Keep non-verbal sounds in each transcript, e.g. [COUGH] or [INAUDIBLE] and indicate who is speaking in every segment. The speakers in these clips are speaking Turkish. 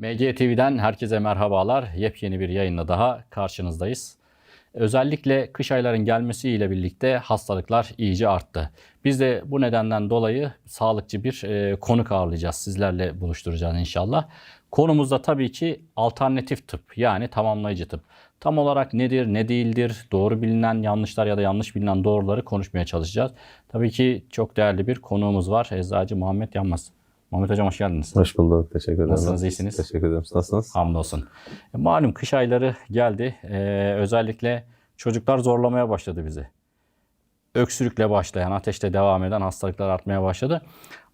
Speaker 1: MG TV'den herkese merhabalar. Yepyeni bir yayınla daha karşınızdayız. Özellikle kış ayların gelmesiyle birlikte hastalıklar iyice arttı. Biz de bu nedenden dolayı sağlıkçı bir e, konuk ağırlayacağız. Sizlerle buluşturacağız inşallah. Konumuz da tabii ki alternatif tıp yani tamamlayıcı tıp. Tam olarak nedir, ne değildir, doğru bilinen yanlışlar ya da yanlış bilinen doğruları konuşmaya çalışacağız. Tabii ki çok değerli bir konuğumuz var. Eczacı Muhammed Yanmaz. Muhammed Hocam hoş geldiniz.
Speaker 2: Hoş bulduk. Teşekkür ederim.
Speaker 1: Nasılsınız, iyisiniz?
Speaker 2: Teşekkür ederim. Nasılsınız?
Speaker 1: Hamdolsun. E, malum kış ayları geldi. Ee, özellikle çocuklar zorlamaya başladı bizi. Öksürükle başlayan, ateşle devam eden hastalıklar artmaya başladı.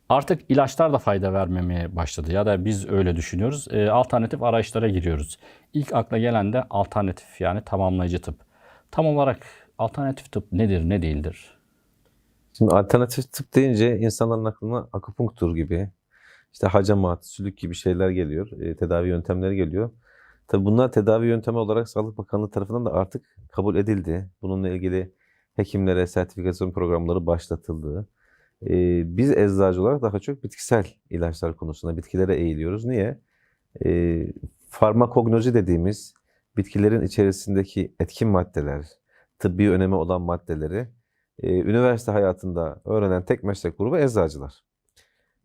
Speaker 1: Artık ilaçlar da fayda vermemeye başladı ya da biz öyle düşünüyoruz. Ee, alternatif arayışlara giriyoruz. İlk akla gelen de alternatif yani tamamlayıcı tıp. Tam olarak alternatif tıp nedir, ne değildir?
Speaker 2: Şimdi alternatif tıp deyince insanların aklına akupunktur gibi, işte hacamat, sülük gibi şeyler geliyor. e, tedavi yöntemleri geliyor. Tabii bunlar tedavi yöntemi olarak Sağlık Bakanlığı tarafından da artık kabul edildi. Bununla ilgili hekimlere sertifikasyon programları başlatıldı. E, biz eczacı olarak daha çok bitkisel ilaçlar konusunda bitkilere eğiliyoruz. Niye? E, farmakognozi dediğimiz bitkilerin içerisindeki etkin maddeler, tıbbi önemi olan maddeleri e, üniversite hayatında öğrenen tek meslek grubu eczacılar.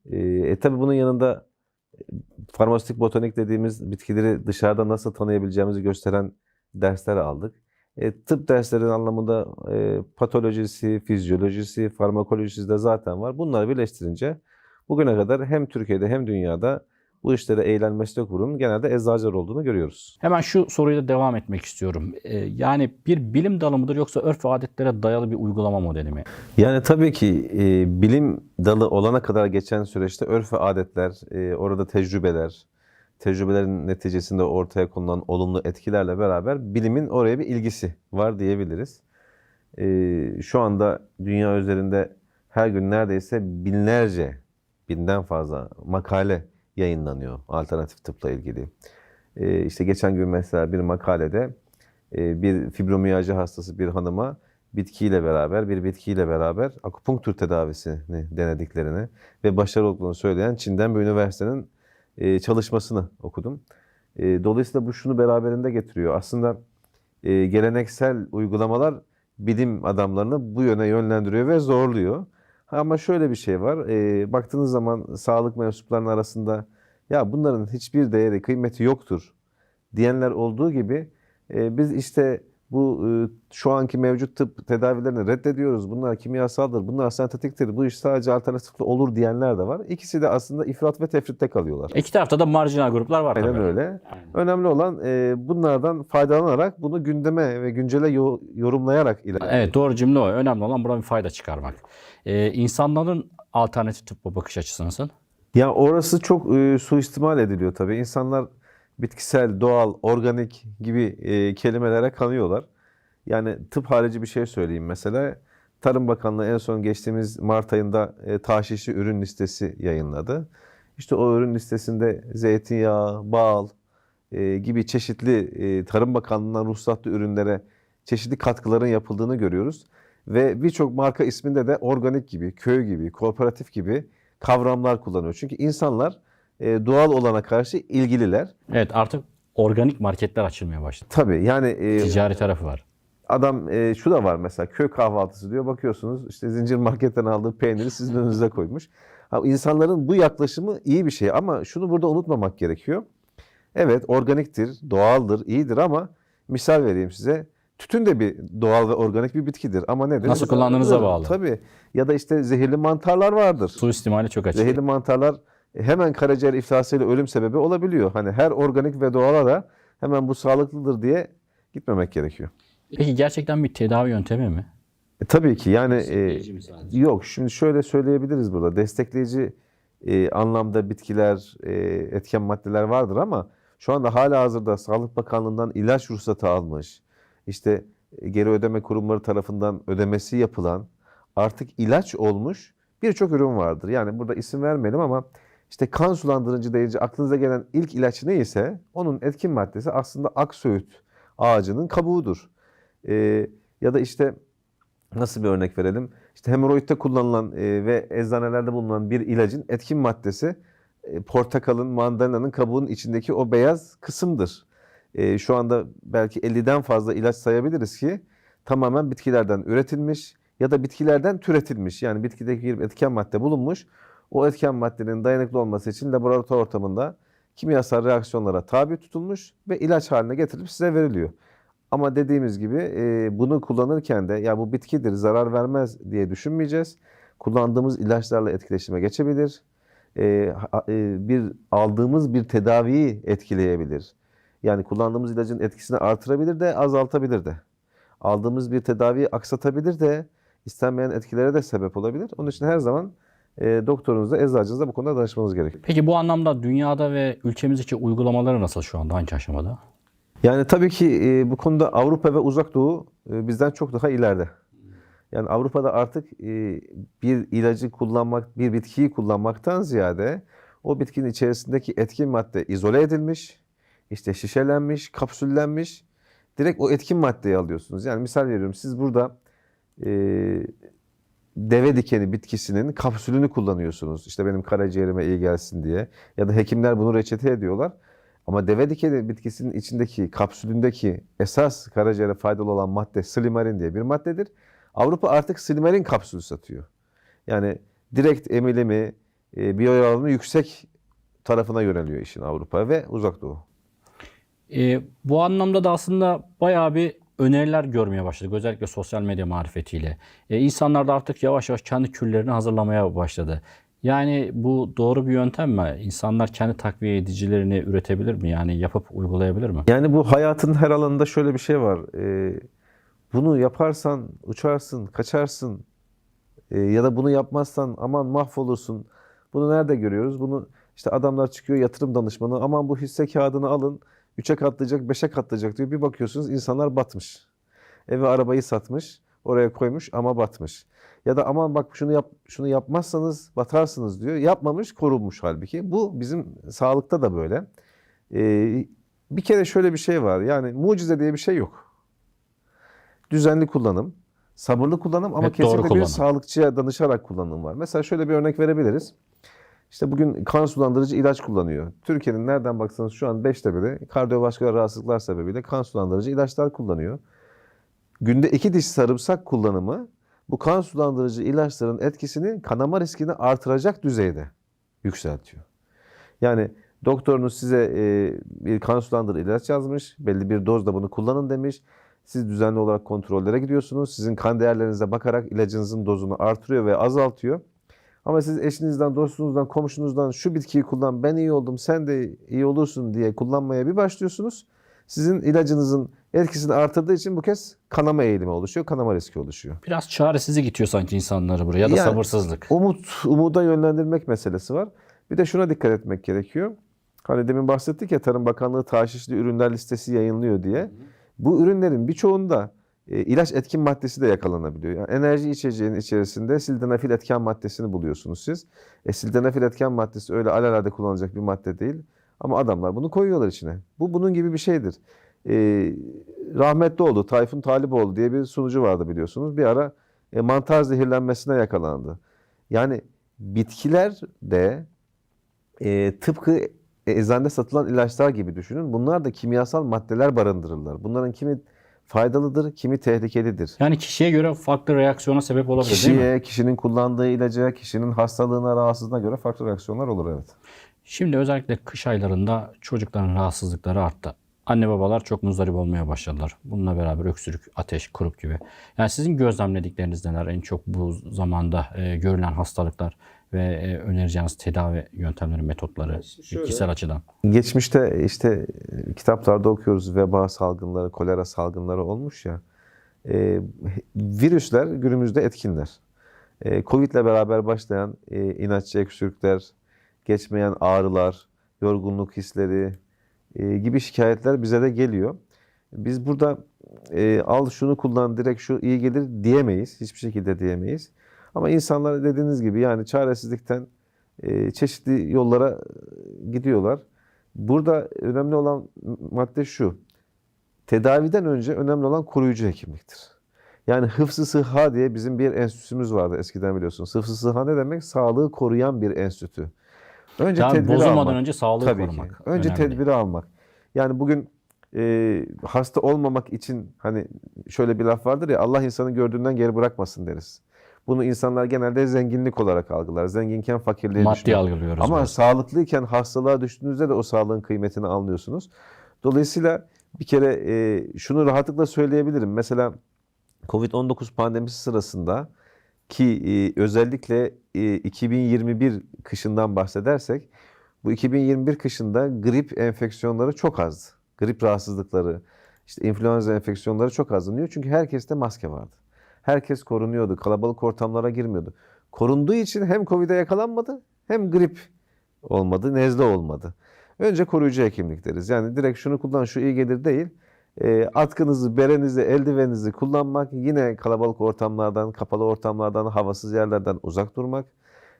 Speaker 2: E, e tabi bunun yanında e, farmasötik botanik dediğimiz bitkileri dışarıda nasıl tanıyabileceğimizi gösteren dersler aldık. E, tıp dersleri anlamında e, patolojisi, fizyolojisi, farmakolojisi de zaten var. Bunları birleştirince bugüne kadar hem Türkiye'de hem dünyada bu işlere eğilen meslek grubunun genelde eczacılar olduğunu görüyoruz.
Speaker 1: Hemen şu soruyla devam etmek istiyorum. Ee, yani bir bilim dalı mıdır yoksa örf ve adetlere dayalı bir uygulama modeli mi?
Speaker 2: Yani tabii ki e, bilim dalı olana kadar geçen süreçte örf ve adetler, e, orada tecrübeler, tecrübelerin neticesinde ortaya konulan olumlu etkilerle beraber bilimin oraya bir ilgisi var diyebiliriz. E, şu anda dünya üzerinde her gün neredeyse binlerce, binden fazla makale yayınlanıyor alternatif tıpla ilgili. E, işte geçen gün mesela bir makalede e, bir fibromiyalji hastası bir hanıma bitkiyle beraber, bir bitkiyle beraber akupunktur tedavisini denediklerini ve başarılı olduğunu söyleyen Çin'den bir üniversitenin e, çalışmasını okudum. E, dolayısıyla bu şunu beraberinde getiriyor. Aslında e, geleneksel uygulamalar bilim adamlarını bu yöne yönlendiriyor ve zorluyor. Ama şöyle bir şey var. E, baktığınız zaman sağlık mensuplarının arasında ya bunların hiçbir değeri, kıymeti yoktur diyenler olduğu gibi e, biz işte bu e, şu anki mevcut tıp tedavilerini reddediyoruz. Bunlar kimyasaldır, bunlar sentetiktir. Bu iş sadece alternatifle olur diyenler de var. İkisi de aslında ifrat ve tefritte kalıyorlar.
Speaker 1: İki tarafta da marjinal gruplar var
Speaker 2: Aynen
Speaker 1: tabii.
Speaker 2: öyle.
Speaker 1: Aynen.
Speaker 2: Önemli olan e, bunlardan faydalanarak bunu gündeme ve güncele yo- yorumlayarak ilerlemek.
Speaker 1: Evet doğru cümle o. Önemli olan buradan bir fayda çıkarmak. Ee, insanların alternatif tıbba bakış açısı nasıl?
Speaker 2: Ya orası çok e, suistimal ediliyor tabii. İnsanlar bitkisel, doğal, organik gibi e, kelimelere kanıyorlar. Yani tıp harici bir şey söyleyeyim mesela. Tarım Bakanlığı en son geçtiğimiz Mart ayında e, taşişi ürün listesi yayınladı. İşte o ürün listesinde zeytinyağı, bal e, gibi çeşitli e, Tarım Bakanlığı'ndan ruhsatlı ürünlere çeşitli katkıların yapıldığını görüyoruz. Ve birçok marka isminde de organik gibi, köy gibi, kooperatif gibi kavramlar kullanıyor. Çünkü insanlar e, doğal olana karşı ilgililer.
Speaker 1: Evet artık organik marketler açılmaya başladı.
Speaker 2: Tabii yani e,
Speaker 1: Ticari tarafı var.
Speaker 2: adam e, şu da var mesela köy kahvaltısı diyor bakıyorsunuz işte zincir marketten aldığı peyniri sizin önünüze koymuş. Ha, insanların bu yaklaşımı iyi bir şey ama şunu burada unutmamak gerekiyor. Evet organiktir, doğaldır, iyidir ama misal vereyim size. Tütün de bir doğal ve organik bir bitkidir ama nedir?
Speaker 1: Nasıl kullandığınıza bağlı.
Speaker 2: Tabii. Ya da işte zehirli mantarlar vardır.
Speaker 1: Suistimali çok açık.
Speaker 2: Zehirli mantarlar hemen karaciğer iflasıyla ölüm sebebi olabiliyor. Hani her organik ve doğala da hemen bu sağlıklıdır diye gitmemek gerekiyor.
Speaker 1: Peki gerçekten bir tedavi yöntemi mi?
Speaker 2: E, tabii ki yani e,
Speaker 1: Destekleyici mi sadece?
Speaker 2: yok şimdi şöyle söyleyebiliriz burada destekleyici e, anlamda bitkiler, e, etken maddeler vardır ama şu anda hala hazırda Sağlık Bakanlığı'ndan ilaç ruhsatı almış, işte e, geri ödeme kurumları tarafından ödemesi yapılan artık ilaç olmuş birçok ürün vardır. Yani burada isim vermeyelim ama işte kan sulandırıcı deyince aklınıza gelen ilk ilaç neyse onun etkin maddesi aslında aksöğüt ağacının kabuğudur. E, ya da işte nasıl bir örnek verelim? İşte hemoroidde kullanılan e, ve eczanelerde bulunan bir ilacın etkin maddesi e, portakalın, mandalinanın kabuğunun içindeki o beyaz kısımdır. E, şu anda belki 50'den fazla ilaç sayabiliriz ki tamamen bitkilerden üretilmiş ya da bitkilerden türetilmiş. Yani bitkideki bir etken madde bulunmuş. O etken maddenin dayanıklı olması için laboratuvar ortamında kimyasal reaksiyonlara tabi tutulmuş ve ilaç haline getirilip size veriliyor. Ama dediğimiz gibi e, bunu kullanırken de ya bu bitkidir zarar vermez diye düşünmeyeceğiz. Kullandığımız ilaçlarla etkileşime geçebilir. E, e, bir aldığımız bir tedaviyi etkileyebilir. Yani kullandığımız ilacın etkisini artırabilir de azaltabilir de. Aldığımız bir tedaviyi aksatabilir de istenmeyen etkilere de sebep olabilir. Onun için her zaman e, doktorunuzla, eczacınızla bu konuda danışmanız gerekiyor.
Speaker 1: Peki bu anlamda dünyada ve ülkemizdeki uygulamaları nasıl şu anda hangi aşamada?
Speaker 2: Yani tabii ki e, bu konuda Avrupa ve Uzak Doğu e, bizden çok daha ileride. Yani Avrupa'da artık e, bir ilacı kullanmak, bir bitkiyi kullanmaktan ziyade o bitkinin içerisindeki etkin madde izole edilmiş, işte şişelenmiş, kapsüllenmiş. Direkt o etkin maddeyi alıyorsunuz. Yani misal veriyorum siz burada e, deve dikeni bitkisinin kapsülünü kullanıyorsunuz. İşte benim karaciğerime iyi gelsin diye. Ya da hekimler bunu reçete ediyorlar. Ama deve dikeni bitkisinin içindeki kapsülündeki esas karaciğere faydalı olan madde silimarin diye bir maddedir. Avrupa artık silimarin kapsülü satıyor. Yani direkt emilimi, e, biyoyararlılığı yüksek tarafına yöneliyor işin Avrupa ve Uzak Doğu.
Speaker 1: E, bu anlamda da aslında bayağı bir öneriler görmeye başladık. Özellikle sosyal medya marifetiyle. E, insanlar da artık yavaş yavaş kendi küllerini hazırlamaya başladı. Yani bu doğru bir yöntem mi? İnsanlar kendi takviye edicilerini üretebilir mi? Yani yapıp uygulayabilir mi?
Speaker 2: Yani bu hayatın her alanında şöyle bir şey var. Ee, bunu yaparsan uçarsın, kaçarsın Ee, ya da bunu yapmazsan aman mahvolursun. Bunu nerede görüyoruz? Bunu işte adamlar çıkıyor yatırım danışmanı aman bu hisse kağıdını alın 3'e katlayacak 5'e katlayacak diyor. Bir bakıyorsunuz insanlar batmış. Evi arabayı satmış oraya koymuş ama batmış. Ya da aman bak şunu yap şunu yapmazsanız batarsınız diyor. Yapmamış korunmuş halbuki. Bu bizim sağlıkta da böyle. Ee, bir kere şöyle bir şey var. Yani mucize diye bir şey yok. Düzenli kullanım, sabırlı kullanım ama
Speaker 1: Evet,
Speaker 2: kesinlikle bir
Speaker 1: kullanım.
Speaker 2: sağlıkçıya danışarak kullanım var. Mesela şöyle bir örnek verebiliriz. İşte bugün kan sulandırıcı ilaç kullanıyor. Türkiye'nin nereden baksanız şu an 5'te biri kardiyovasküler rahatsızlıklar sebebiyle kan sulandırıcı ilaçlar kullanıyor. Günde iki diş sarımsak kullanımı bu kan sulandırıcı ilaçların etkisini kanama riskini artıracak düzeyde yükseltiyor. Yani doktorunuz size e, bir kan sulandırıcı ilaç yazmış, belli bir dozda bunu kullanın demiş. Siz düzenli olarak kontrollere gidiyorsunuz. Sizin kan değerlerinize bakarak ilacınızın dozunu artırıyor ve azaltıyor. Ama siz eşinizden, dostunuzdan, komşunuzdan şu bitkiyi kullan, ben iyi oldum, sen de iyi olursun diye kullanmaya bir başlıyorsunuz. Sizin ilacınızın etkisini artırdığı için bu kez kanama eğilimi oluşuyor, kanama riski oluşuyor.
Speaker 1: Biraz çaresizlik itiyor sanki insanları buraya ya da
Speaker 2: Yani-
Speaker 1: sabırsızlık.
Speaker 2: Umut, umuda yönlendirmek meselesi var. Bir de şuna dikkat etmek gerekiyor. Hani demin bahsettik ya Tarım Bakanlığı taşişli ürünler listesi yayınlıyor diye. Bu ürünlerin birçoğunda e, ilaç etkin maddesi de yakalanabiliyor. Yani enerji içeceğinin içerisinde sildenafil etken maddesini buluyorsunuz siz. E, sildenafil etken maddesi öyle alelade kullanılacak bir madde değil. Ama adamlar bunu koyuyorlar içine. Bu bunun gibi bir şeydir. E, rahmetli oldu Tayfun Taliboğlu diye bir sunucu vardı biliyorsunuz. Bir ara e, mantar zehirlenmesine yakalandı. Yani bitkiler de e, tıpkı eczanede satılan ilaçlar gibi düşünün. Bunlar da kimyasal maddeler barındırırlar. Bunların kimi faydalıdır, kimi tehlikelidir.
Speaker 1: Yani kişiye göre farklı reaksiyona sebep olabilir değil mi?
Speaker 2: Kişiye, kişinin kullandığı ilaca, kişinin hastalığına, rahatsızlığına göre farklı reaksiyonlar olur evet.
Speaker 1: Şimdi özellikle kış aylarında çocukların rahatsızlıkları arttı. Anne babalar çok muzdarip olmaya başladılar. Bununla beraber öksürük, ateş, kurup gibi. Yani sizin gözlemledikleriniz neler? En çok bu zamanda e, görülen hastalıklar ve e, önereceğiniz tedavi yöntemleri, metotları bitkisel açıdan.
Speaker 2: Geçmişte işte kitaplarda okuyoruz veba salgınları, kolera salgınları olmuş ya. E, virüsler günümüzde etkinler. E, Covid ile beraber başlayan e, inatçı öksürükler, geçmeyen ağrılar, yorgunluk hisleri e, gibi şikayetler bize de geliyor. Biz burada e, al şunu kullan direkt şu iyi gelir diyemeyiz. Hiçbir şekilde diyemeyiz. Ama insanlar dediğiniz gibi yani çaresizlikten e, çeşitli yollara e, gidiyorlar. Burada önemli olan madde şu. Tedaviden önce önemli olan koruyucu hekimliktir. Yani hıfzı sıhha diye bizim bir enstitümüz vardı eskiden biliyorsunuz. Hıfzı sıhha ne demek? Sağlığı koruyan bir enstitü. Önce
Speaker 1: Yani
Speaker 2: tedbiri
Speaker 1: bozulmadan
Speaker 2: almak.
Speaker 1: önce sağlığı
Speaker 2: Tabii
Speaker 1: korumak.
Speaker 2: ki. Önce
Speaker 1: önemli.
Speaker 2: tedbiri almak. Yani bugün e, hasta olmamak için hani şöyle bir laf vardır ya Allah insanı gördüğünden geri bırakmasın deriz. Bunu insanlar genelde zenginlik olarak algılar. Zenginken fakirliğe
Speaker 1: Maddi
Speaker 2: düşmek.
Speaker 1: algılıyoruz.
Speaker 2: Ama
Speaker 1: biraz.
Speaker 2: sağlıklıyken hastalığa düştüğünüzde de o sağlığın kıymetini anlıyorsunuz. Dolayısıyla bir kere e, şunu rahatlıkla söyleyebilirim. Mesela Covid-19 pandemisi sırasında ki e, özellikle e, 2021 kışından bahsedersek bu 2021 kışında grip enfeksiyonları çok azdı. Grip rahatsızlıkları, işte influenza enfeksiyonları çok azdı. Niye? Çünkü herkeste maske vardı. Herkes korunuyordu. Kalabalık ortamlara girmiyordu. Korunduğu için hem Covid'e yakalanmadı hem grip olmadı, nezle olmadı. Önce koruyucu hekimlik deriz. Yani direkt şunu kullan şu iyi gelir değil. E, atkınızı, berenizi, eldiveninizi kullanmak, yine kalabalık ortamlardan, kapalı ortamlardan, havasız yerlerden uzak durmak,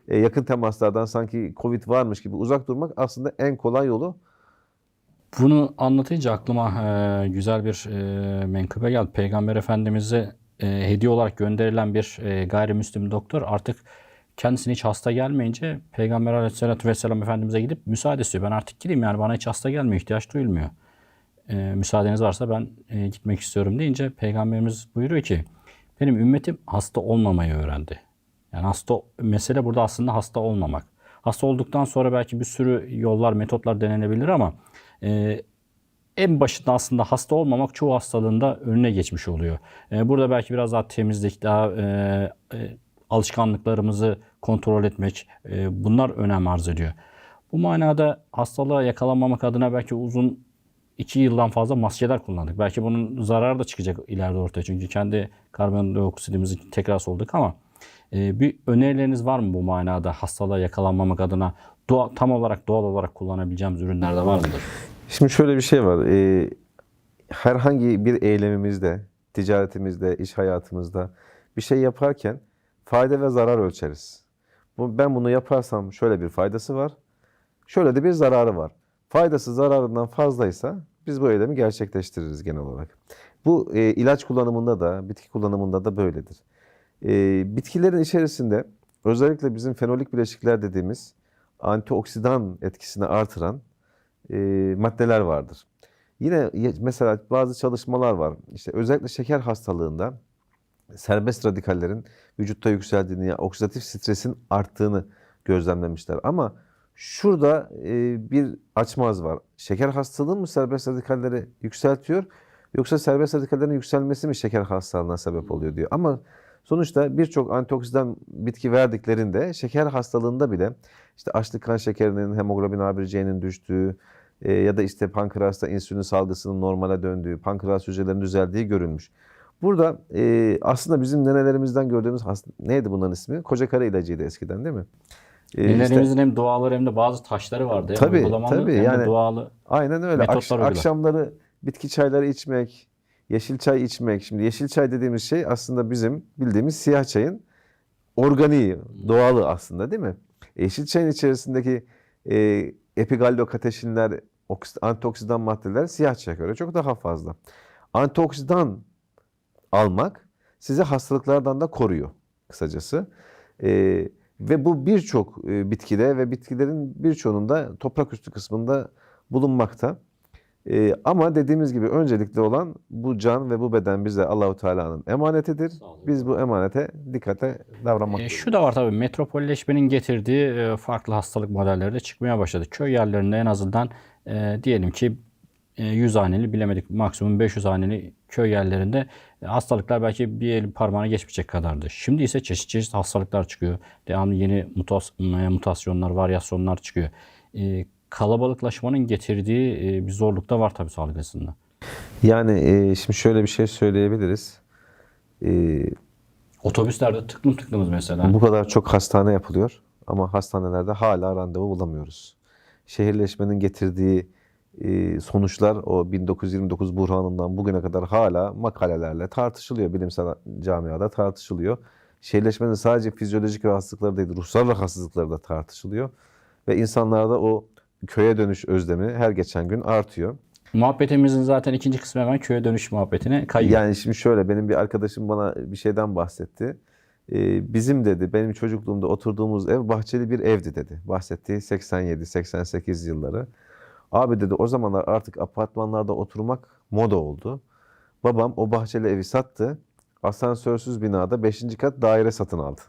Speaker 2: e, yakın temaslardan sanki Covid varmış gibi uzak durmak aslında en kolay yolu.
Speaker 1: Bunu anlatınca aklıma e, güzel bir e, menkıbe geldi. Peygamber Efendimiz'e e, hediye olarak gönderilen bir e, gayrimüslim doktor artık kendisine hiç hasta gelmeyince Peygamber Aleyhisselatü Vesselam Efendimiz'e gidip müsaade istiyor. Ben artık gideyim yani bana hiç hasta gelmiyor, ihtiyaç duyulmuyor. E, müsaadeniz varsa ben e, gitmek istiyorum deyince Peygamberimiz buyuruyor ki benim ümmetim hasta olmamayı öğrendi. Yani hasta mesele burada aslında hasta olmamak. Hasta olduktan sonra belki bir sürü yollar, metotlar denenebilir ama e, en başında aslında hasta olmamak çoğu hastalığında önüne geçmiş oluyor. E, burada belki biraz daha temizlik, daha e, e, alışkanlıklarımızı kontrol etmek e, bunlar önem arz ediyor. Bu manada hastalığa yakalanmamak adına belki uzun iki yıldan fazla maskeler kullandık. Belki bunun zararı da çıkacak ileride ortaya. Çünkü kendi karbondioksidimizi tekrar solduk ama bir önerileriniz var mı bu manada hastalığa yakalanmamak adına doğa, tam olarak doğal olarak kullanabileceğimiz ürünler de var mıdır?
Speaker 2: Şimdi şöyle bir şey var. Ee, herhangi bir eylemimizde, ticaretimizde, iş hayatımızda bir şey yaparken fayda ve zarar ölçeriz. Bu, ben bunu yaparsam şöyle bir faydası var, şöyle de bir zararı var. Faydası zararından fazlaysa biz bu eylemi gerçekleştiririz genel olarak. Bu e, ilaç kullanımında da, bitki kullanımında da böyledir. E, bitkilerin içerisinde özellikle bizim fenolik bileşikler dediğimiz antioksidan etkisini artıran e, maddeler vardır. Yine mesela bazı çalışmalar var. İşte özellikle şeker hastalığında serbest radikallerin vücutta yükseldiğini, yani oksidatif stresin arttığını gözlemlemişler. Ama şurada e, bir açmaz var. Şeker hastalığı mı serbest radikalleri yükseltiyor yoksa serbest radikallerin yükselmesi mi şeker hastalığına sebep oluyor diyor. Ama sonuçta birçok antioksidan bitki verdiklerinde şeker hastalığında bile işte açlık kan şekerinin, hemoglobin A1C'nin düştüğü e, ya da işte pankreasta insülin salgısının normale döndüğü, pankreas hücrelerinin düzeldiği görülmüş. Burada e, aslında bizim nenelerimizden gördüğümüz neydi bunların ismi? Koca kara ilacıydı eskiden değil mi? E, işte-
Speaker 1: Nelerimizin hem doğaları hem de bazı taşları vardı. Hem
Speaker 2: Tabii, tabii.
Speaker 1: hem de
Speaker 2: Yani-
Speaker 1: doğalı.
Speaker 2: Aynen öyle. Akş- akşamları bitki çayları içmek, yeşil çay içmek. Şimdi yeşil çay dediğimiz şey aslında bizim bildiğimiz siyah çayın organiği, doğalı aslında değil mi? Yeşil çayın içerisindeki e, epigallokateşinler, antioksidan maddeler siyah çaya göre çok daha fazla. Antioksidan almak sizi hastalıklardan da koruyor kısacası. E, ve bu birçok e, bitkide ve bitkilerin birçoğununda toprak üstü kısmında bulunmakta. E, ama dediğimiz gibi öncelikli olan bu can ve bu beden bize Allahu Teala'nın emanetidir. Biz bu emanete dikkate davranmak
Speaker 1: E, şu da var tabii metropolleşmenin getirdiği e, farklı hastalık modelleri de çıkmaya başladı. Köy yerlerinde en azından e, diyelim ki e, 100 haneli bilemedik maksimum 500 haneli köy yerlerinde e, hastalıklar belki bir el parmağına geçmeyecek kadardı. Şimdi ise çeşit çeşit hastalıklar çıkıyor. Devamlı yeni e, mutasyonlar, varyasyonlar çıkıyor. E, kalabalıklaşmanın getirdiği e, bir zorluk da var tabii sağlık açısından.
Speaker 2: Yani e, şimdi şöyle bir şey söyleyebiliriz. E,
Speaker 1: Otobüslerde tıklım tıklımız mesela.
Speaker 2: bu kadar çok hastane yapılıyor ama hastanelerde hala randevu bulamıyoruz. Şehirleşmenin getirdiği e, sonuçlar o 1929 buhranından bugüne kadar hala makalelerle tartışılıyor. Bilimsel camiada tartışılıyor. Şehirleşmenin sadece fizyolojik rahatsızlıkları değil, ruhsal rahatsızlıkları da tartışılıyor. Ve insanlarda o köye dönüş özlemi her geçen gün artıyor.
Speaker 1: Muhabbetimizin zaten ikinci kısmı hemen köye dönüş muhabbetine kayıyor.
Speaker 2: Yani şimdi şöyle benim bir arkadaşım bana bir şeyden bahsetti. E, bizim dedi benim çocukluğumda oturduğumuz ev bahçeli bir evdi dedi. Bahsettiği 87-88 yılları. Abi dedi o zamanlar artık apartmanlarda oturmak moda oldu. Babam o bahçeli evi sattı. Asansörsüz binada 5. kat daire satın aldı.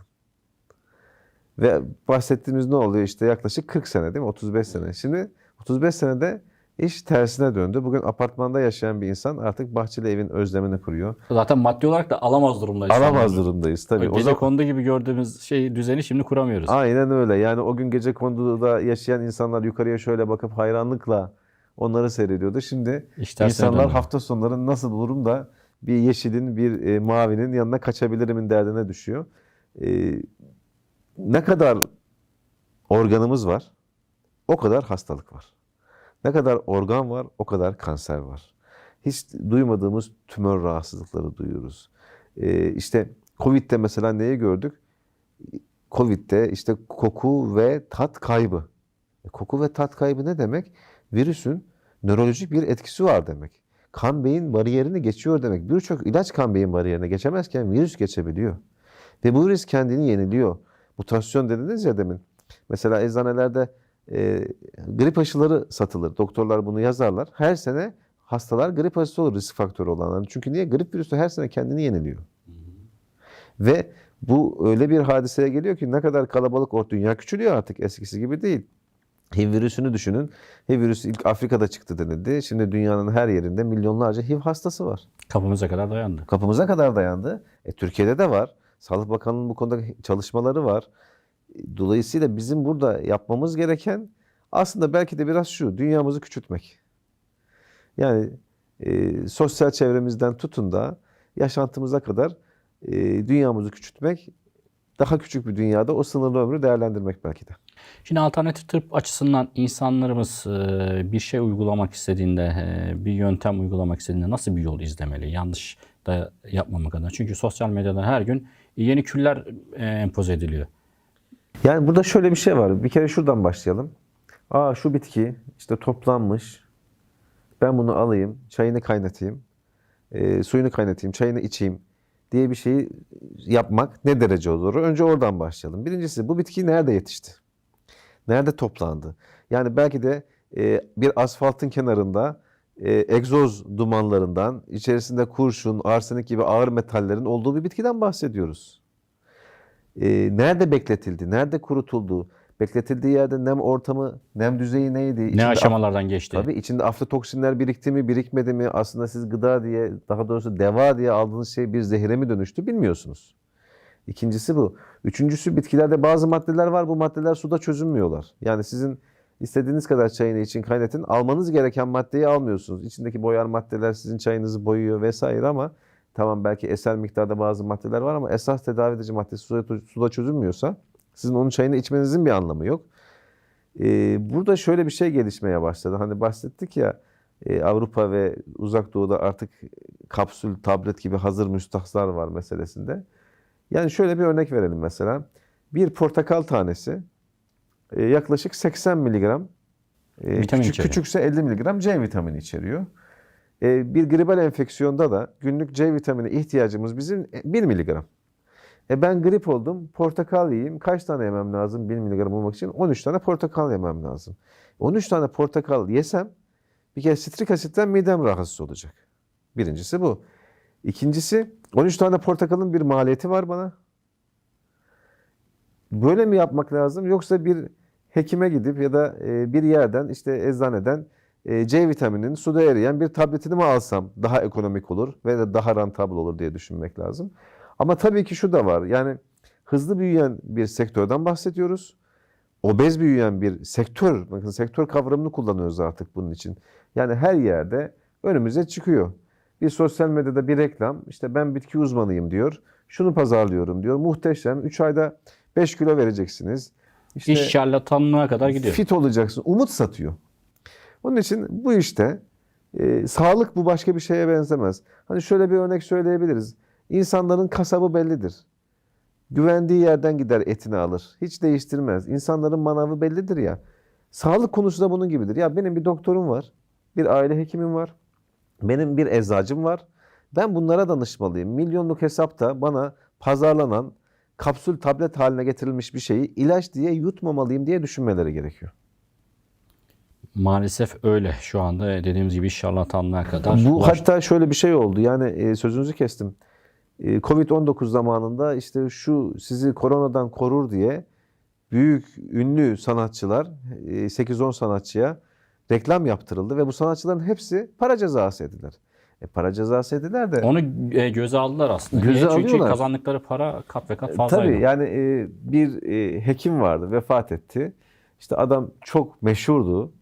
Speaker 2: Ve bahsettiğimiz ne oluyor işte yaklaşık 40 sene değil mi? 35 sene. Şimdi 35 senede iş tersine döndü. Bugün apartmanda yaşayan bir insan artık bahçeli evin özlemini kuruyor.
Speaker 1: Zaten maddi olarak da alamaz durumdayız.
Speaker 2: Alamaz durumdayız tabii. O
Speaker 1: Gece
Speaker 2: zaman-
Speaker 1: kondu gibi gördüğümüz şey düzeni şimdi kuramıyoruz.
Speaker 2: Aynen öyle. Yani o gün gece konduda yaşayan insanlar yukarıya şöyle bakıp hayranlıkla onları seyrediyordu. Şimdi
Speaker 1: İş
Speaker 2: insanlar
Speaker 1: döndü.
Speaker 2: hafta sonları nasıl bulurum da bir yeşilin, bir e, mavinin yanına kaçabilirimin derdine düşüyor. E, ne kadar organımız var, o kadar hastalık var. Ne kadar organ var, o kadar kanser var. Hiç duymadığımız tümör rahatsızlıkları duyuyoruz. E, işte Covid'de mesela neyi gördük? Covid'de işte koku ve tat kaybı. E, koku ve tat kaybı ne demek? Virüsün nörolojik bir etkisi var demek. Kan beyin bariyerini geçiyor demek. Birçok ilaç kan beyin bariyerine geçemezken virüs geçebiliyor. Ve bu virüs kendini yeniliyor. Mutasyon dediniz ya demin. Mesela eczanelerde e, grip aşıları satılır. Doktorlar bunu yazarlar. Her sene hastalar grip aşısı olur risk faktörü olanlar. Çünkü niye? Grip virüsü her sene kendini yeniliyor. Ve bu öyle bir hadiseye geliyor ki ne kadar kalabalık o dünya küçülüyor artık eskisi gibi değil. HIV virüsünü düşünün. HIV virüsü ilk Afrika'da çıktı denildi. Şimdi dünyanın her yerinde milyonlarca HIV hastası var.
Speaker 1: Kapımıza kadar dayandı.
Speaker 2: Kapımıza kadar dayandı. E, Türkiye'de de var. Sağlık Bakanlığı'nın bu konuda çalışmaları var. Dolayısıyla bizim burada yapmamız gereken aslında belki de biraz şu, dünyamızı küçültmek. Yani e, sosyal çevremizden tutun da yaşantımıza kadar e, dünyamızı küçültmek, daha küçük bir dünyada o sınırlı ömrü değerlendirmek belki de.
Speaker 1: Şimdi alternatif tıp açısından insanlarımız e, bir şey uygulamak istediğinde, e, bir yöntem uygulamak istediğinde nasıl bir yol izlemeli? Yanlış da yapmamak adına. Çünkü sosyal medyada her gün yeni küller e, empoze ediliyor.
Speaker 2: Yani burada şöyle bir şey var. Bir kere şuradan başlayalım. Aa şu bitki işte toplanmış. Ben bunu alayım, çayını kaynatayım, e, suyunu kaynatayım, çayını içeyim diye bir şeyi yapmak ne derece olur? Önce oradan başlayalım. Birincisi bu bitki nerede yetişti? Nerede toplandı? Yani belki de e, bir asfaltın kenarında e, egzoz dumanlarından, içerisinde kurşun, arsenik gibi ağır metallerin olduğu bir bitkiden bahsediyoruz. E, nerede bekletildi? Nerede kurutuldu? Bekletildiği yerde nem ortamı, nem düzeyi neydi?
Speaker 1: Ne
Speaker 2: İçinde
Speaker 1: aşamalardan geçti?
Speaker 2: Tabii içinde aflatoksinler birikti mi, birikmedi mi? Aslında siz gıda diye, daha doğrusu deva diye aldığınız şey bir zehire mi dönüştü bilmiyorsunuz. İkincisi bu. Üçüncüsü bitkilerde bazı maddeler var. Bu maddeler suda çözünmüyorlar. Yani sizin istediğiniz kadar çayını için kaynatın. Almanız gereken maddeyi almıyorsunuz. İçindeki boyar maddeler sizin çayınızı boyuyor vesaire ama tamam belki eser miktarda bazı maddeler var ama esas tedavi edici maddesi suda, suda çözünmüyorsa sizin onun çayını içmenizin bir anlamı yok. Ee, burada şöyle bir şey gelişmeye başladı. Hani bahsettik ya e, Avrupa ve Uzak Doğu'da artık kapsül, tablet gibi hazır müstahsar var meselesinde. Yani şöyle bir örnek verelim mesela. Bir portakal tanesi e, yaklaşık 80 miligram, e, küçük,
Speaker 1: içeriyor.
Speaker 2: küçükse 50 miligram C vitamini içeriyor. E, bir gribal enfeksiyonda da günlük C vitamini ihtiyacımız bizim 1 miligram. E ben grip oldum, portakal yiyeyim. Kaç tane yemem lazım 1 miligram olmak için? 13 tane portakal yemem lazım. 13 tane portakal yesem bir kere sitrik asitten midem rahatsız olacak. Birincisi bu. İkincisi 13 tane portakalın bir maliyeti var bana. Böyle mi yapmak lazım yoksa bir hekime gidip ya da e, bir yerden işte eczaneden e, C vitamininin suda eriyen bir tabletini mi alsam daha ekonomik olur ve de daha rentable olur diye düşünmek lazım. Ama tabii ki şu da var. Yani hızlı büyüyen bir sektörden bahsediyoruz. Obez büyüyen bir sektör, bakın sektör kavramını kullanıyoruz artık bunun için. Yani her yerde önümüze çıkıyor. Bir sosyal medyada bir reklam, işte ben bitki uzmanıyım diyor. Şunu pazarlıyorum diyor. Muhteşem. 3 ayda 5 kilo vereceksiniz. İşte
Speaker 1: İş şarlatanlığa kadar gidiyor.
Speaker 2: fit olacaksın. Umut satıyor. Onun için bu işte e, sağlık bu başka bir şeye benzemez. Hani şöyle bir örnek söyleyebiliriz. İnsanların kasabı bellidir. Güvendiği yerden gider etini alır. Hiç değiştirmez. İnsanların manavı bellidir ya. Sağlık konusu da bunun gibidir. Ya benim bir doktorum var. Bir aile hekimim var. Benim bir eczacım var. Ben bunlara danışmalıyım. Milyonluk hesapta bana pazarlanan kapsül tablet haline getirilmiş bir şeyi ilaç diye yutmamalıyım diye düşünmeleri gerekiyor.
Speaker 1: Maalesef öyle. Şu anda dediğimiz gibi şarlatanlığa kadar.
Speaker 2: Bu
Speaker 1: ulaş-
Speaker 2: hatta şöyle bir şey oldu. Yani e, sözünüzü kestim. E, Covid-19 zamanında işte şu sizi koronadan korur diye büyük ünlü sanatçılar e, 8-10 sanatçıya reklam yaptırıldı ve bu sanatçıların hepsi para cezası ediler. E, para cezası ediler de
Speaker 1: Onu e, göze aldılar aslında.
Speaker 2: Göze
Speaker 1: Niye? Çünkü
Speaker 2: alıyorlar.
Speaker 1: kazandıkları para kat ve kat fazlaydı.
Speaker 2: Tabii yani e, bir e, hekim vardı vefat etti. İşte adam çok meşhurdu.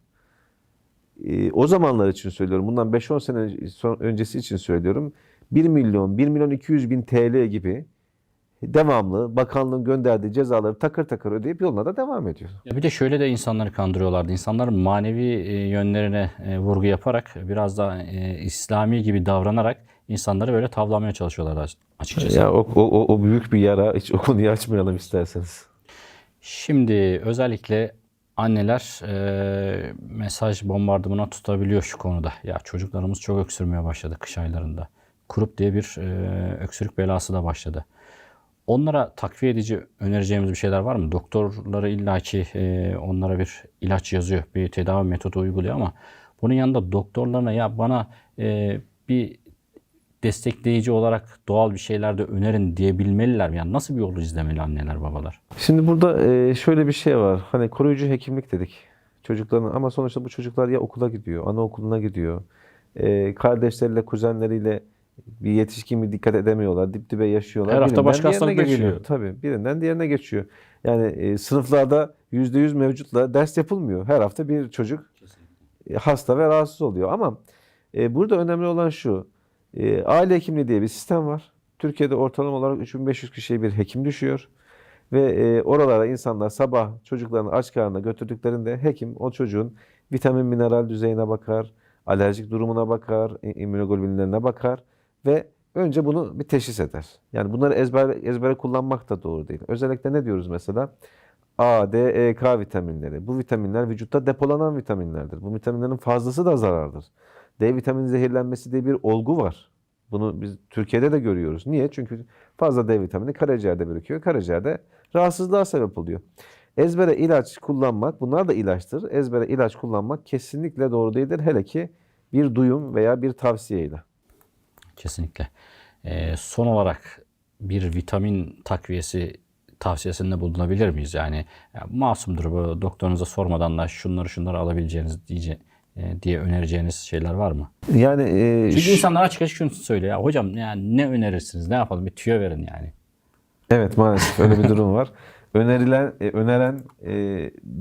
Speaker 2: E, o zamanlar için söylüyorum. Bundan 5-10 sene son- öncesi için söylüyorum. 1 milyon, 1 milyon 200 bin TL gibi devamlı bakanlığın gönderdiği cezaları takır takır ödeyip yoluna da devam ediyor.
Speaker 1: Ya bir de şöyle de insanları kandırıyorlardı. İnsanların manevi e, yönlerine e, vurgu yaparak biraz da e, İslami gibi davranarak insanları böyle tavlamaya çalışıyorlardı aç- açıkçası.
Speaker 2: Ya o, o, o- o büyük bir yara. Hiç o konuyu açmayalım isterseniz.
Speaker 1: Şimdi özellikle anneler e, mesaj bombardımına tutabiliyor şu konuda. Ya çocuklarımız çok öksürmeye başladı kış aylarında. Kurup diye bir e, öksürük belası da başladı. Onlara takviye edici önereceğimiz bir şeyler var mı? Doktorları illaki e, onlara bir ilaç yazıyor, bir tedavi metodu uyguluyor ama bunun yanında doktorlarına ya bana e, bir destekleyici olarak doğal bir şeyler de önerin diyebilmeliler mi? Yani nasıl bir yolu izlemeli anneler, babalar?
Speaker 2: Şimdi burada e, şöyle bir şey var. Hani koruyucu hekimlik dedik. Çocukların ama sonuçta bu çocuklar ya okula gidiyor, anaokuluna gidiyor. E, kardeşleriyle, kuzenleriyle bir yetişkin bir dikkat edemiyorlar. Dip dibe yaşıyorlar.
Speaker 1: Her hafta başka hastalık
Speaker 2: geçiyor.
Speaker 1: geliyor.
Speaker 2: Tabii birinden diğerine geçiyor. Yani e, sınıflarda %100 mevcutla ders yapılmıyor. Her hafta bir çocuk hasta ve rahatsız oluyor. Ama e, burada önemli olan şu. E, aile hekimliği diye bir sistem var. Türkiye'de ortalama olarak 3500 kişiye bir hekim düşüyor. Ve e, oralara insanlar sabah çocuklarını aç karnına götürdüklerinde hekim o çocuğun vitamin mineral düzeyine bakar, alerjik durumuna bakar, immünoglobinlerine bakar ve önce bunu bir teşhis eder. Yani bunları ezber, ezbere kullanmak da doğru değil. Özellikle ne diyoruz mesela? A, D, E, K vitaminleri. Bu vitaminler vücutta depolanan vitaminlerdir. Bu vitaminlerin fazlası da zarardır. D vitamini zehirlenmesi diye bir olgu var. Bunu biz Türkiye'de de görüyoruz. Niye? Çünkü fazla D vitamini karaciğerde birikiyor. Karaciğerde rahatsızlığa sebep oluyor. Ezbere ilaç kullanmak, bunlar da ilaçtır. Ezbere ilaç kullanmak kesinlikle doğru değildir. Hele ki bir duyum veya bir tavsiyeyle.
Speaker 1: Kesinlikle. Ee, son olarak bir vitamin takviyesi tavsiyesinde bulunabilir miyiz? Yani ya, masumdur bu doktorunuza sormadan da şunları şunları alabileceğiniz diye, diye önereceğiniz şeyler var mı?
Speaker 2: Yani e,
Speaker 1: Çünkü
Speaker 2: şu-
Speaker 1: insanlar açık açık şunu söylüyor. Ya hocam yani ne önerirsiniz? Ne yapalım? Bir tüyo verin yani.
Speaker 2: Evet maalesef öyle bir durum var. [LAUGHS] Önerilen, e, öneren e,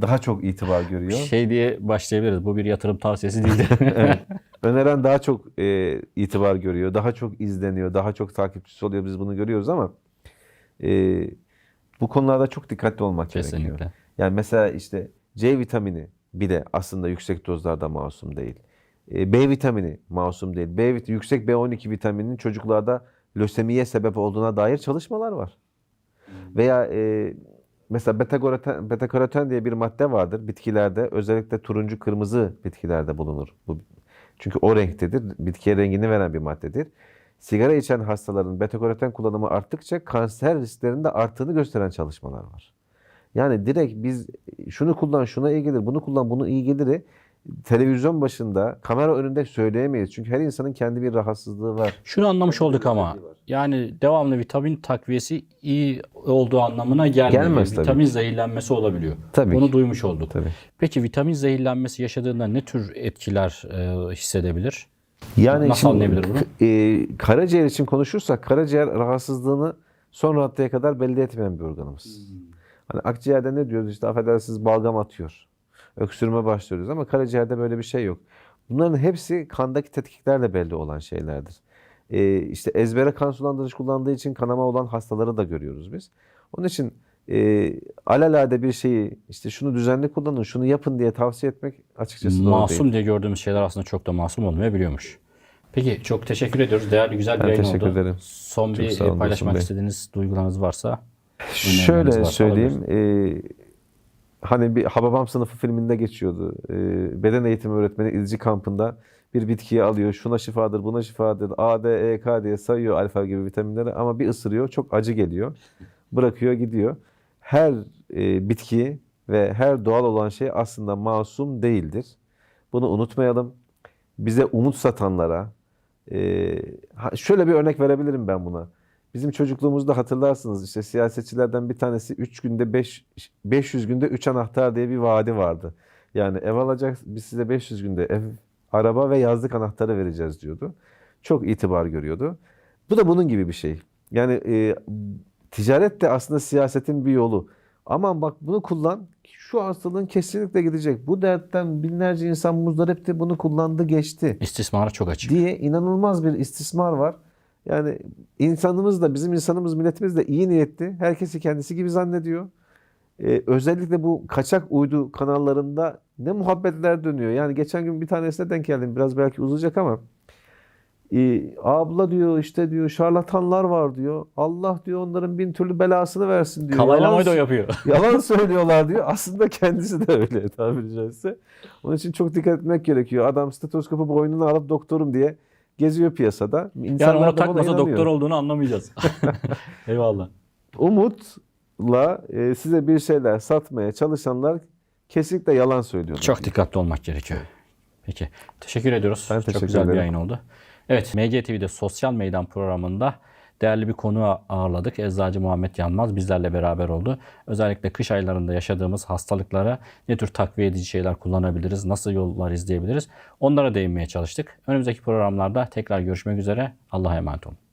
Speaker 2: daha çok itibar görüyor.
Speaker 1: Şey diye başlayabiliriz. Bu bir yatırım tavsiyesi değil. [LAUGHS]
Speaker 2: Evet. Öneren daha çok e, itibar görüyor, daha çok izleniyor, daha çok takipçisi oluyor. Biz bunu görüyoruz ama e, bu konularda çok dikkatli olmak gerekiyor.
Speaker 1: Kesinlikle.
Speaker 2: Yani mesela işte C vitamini bile aslında yüksek dozlarda masum değil. E, B vitamini masum değil. B vit- yüksek B12 vitamininin çocuklarda lösemiye sebep olduğuna dair çalışmalar var. Veya e, mesela beta karoten, beta karoten diye bir madde vardır bitkilerde. Özellikle turuncu kırmızı bitkilerde bulunur. Bu çünkü o renktedir. Bitkiye rengini veren bir maddedir. Sigara içen hastaların beta karoten kullanımı arttıkça kanser risklerinin de arttığını gösteren çalışmalar var. Yani direkt biz şunu kullan şuna iyi gelir, bunu kullan bunu iyi gelir televizyon başında kamera önünde söyleyemeyiz. Çünkü her insanın kendi bir rahatsızlığı var.
Speaker 1: Şunu anlamış olduk ama yani devamlı vitamin takviyesi iyi olduğu anlamına gelmiyor.
Speaker 2: Gelmez tabii
Speaker 1: vitamin zehirlenmesi olabiliyor.
Speaker 2: Tabii
Speaker 1: Bunu duymuş olduk.
Speaker 2: Tabii.
Speaker 1: Peki vitamin zehirlenmesi yaşadığında ne tür etkiler e, hissedebilir?
Speaker 2: Yani
Speaker 1: Nasıl
Speaker 2: şimdi,
Speaker 1: anlayabilir bunu?
Speaker 2: e, karaciğer için konuşursak karaciğer rahatsızlığını son raddeye kadar belli etmeyen bir organımız. Hani akciğerde ne diyoruz işte affedersiniz balgam atıyor. Öksürme başlıyoruz ama karaciğerde böyle bir şey yok. Bunların hepsi kandaki tetkiklerle belli olan şeylerdir. E, işte ezbere kan sulandırıcı kullandığı için kanama olan hastaları da görüyoruz biz. Onun için e, alelade bir şeyi işte şunu düzenli kullanın, şunu yapın diye tavsiye etmek açıkçası doğru değil.
Speaker 1: Masum diye gördüğümüz şeyler aslında çok da masum olmayabiliyormuş. Peki çok teşekkür ediyoruz. Değerli güzel bir
Speaker 2: Ben
Speaker 1: yayın
Speaker 2: teşekkür
Speaker 1: oldu.
Speaker 2: ederim.
Speaker 1: Son
Speaker 2: Çok
Speaker 1: bir paylaşmak
Speaker 2: Bey.
Speaker 1: istediğiniz duygularınız varsa
Speaker 2: Şöyle söyleyeyim. e, hani bir Hababam sınıfı filminde geçiyordu. E, beden eğitimi öğretmeni izci kampında bir bitkiyi alıyor. Şuna şifadır, buna şifadır. A, D, E, K diye sayıyor alfa gibi vitaminleri ama bir ısırıyor. Çok acı geliyor. bırakıyor gidiyor. Her e, bitki ve her doğal olan şey aslında masum değildir. Bunu unutmayalım. Bize umut satanlara e, şöyle bir örnek verebilirim ben buna. Bizim çocukluğumuzda hatırlarsınız işte siyasetçilerden bir tanesi 3 günde 5 500 günde 3 anahtar diye bir vaadi vardı. Yani ev alacak biz size 500 günde ev, araba ve yazlık anahtarı vereceğiz diyordu. Çok itibar görüyordu. Bu da bunun gibi bir şey. Yani e, ticaret de aslında siyasetin bir yolu. Aman bak bunu kullan. Şu hastalığın kesinlikle gidecek. Bu dertten binlerce insan muzdarip de bunu kullandı geçti
Speaker 1: İstismara çok açık.
Speaker 2: diye inanılmaz bir istismar var. Yani insanımız da bizim insanımız milletimiz de iyi niyetli. Herkesi kendisi gibi zannediyor. Ee, özellikle bu kaçak uydu kanallarında ne muhabbetler dönüyor. Yani geçen gün bir tanesine denk geldim. Biraz belki uzayacak ama e, abla diyor işte diyor şarlatanlar var diyor. Allah diyor onların bin türlü belasını versin diyor.
Speaker 1: Kalaylamayı da yapıyor. [LAUGHS]
Speaker 2: Yalan söylüyorlar diyor. Aslında kendisi de öyle tabiri caizse. Onun için çok dikkat etmek gerekiyor. Adam stetoskopu boynuna alıp doktorum diye geziyor piyasada.
Speaker 1: Yani
Speaker 2: İnsanlar
Speaker 1: onu
Speaker 2: da buna
Speaker 1: takmasa doktor olduğunu anlamayacağız. [LAUGHS] Eyvallah.
Speaker 2: Umutla e, size bir şeyler satmaya çalışanlar kesinlikle yalan söylüyorlar.
Speaker 1: Çok dikkatli olmak gerekiyor. Peki. Teşekkür ediyoruz.
Speaker 2: Ben
Speaker 1: Çok
Speaker 2: teşekkür
Speaker 1: güzel bir
Speaker 2: ederim.
Speaker 1: yayın oldu. Evet, MGTV'de Sosyal Meydan programında değerli bir konu ağırladık. Eczacı Muhammed Yanmaz bizlerle beraber oldu. Özellikle kış aylarında yaşadığımız hastalıklara ne tür takviye edici şeyler kullanabiliriz, nasıl yollar izleyebiliriz onlara değinmeye çalıştık. Önümüzdeki programlarda tekrar görüşmek üzere. Allah'a emanet olun.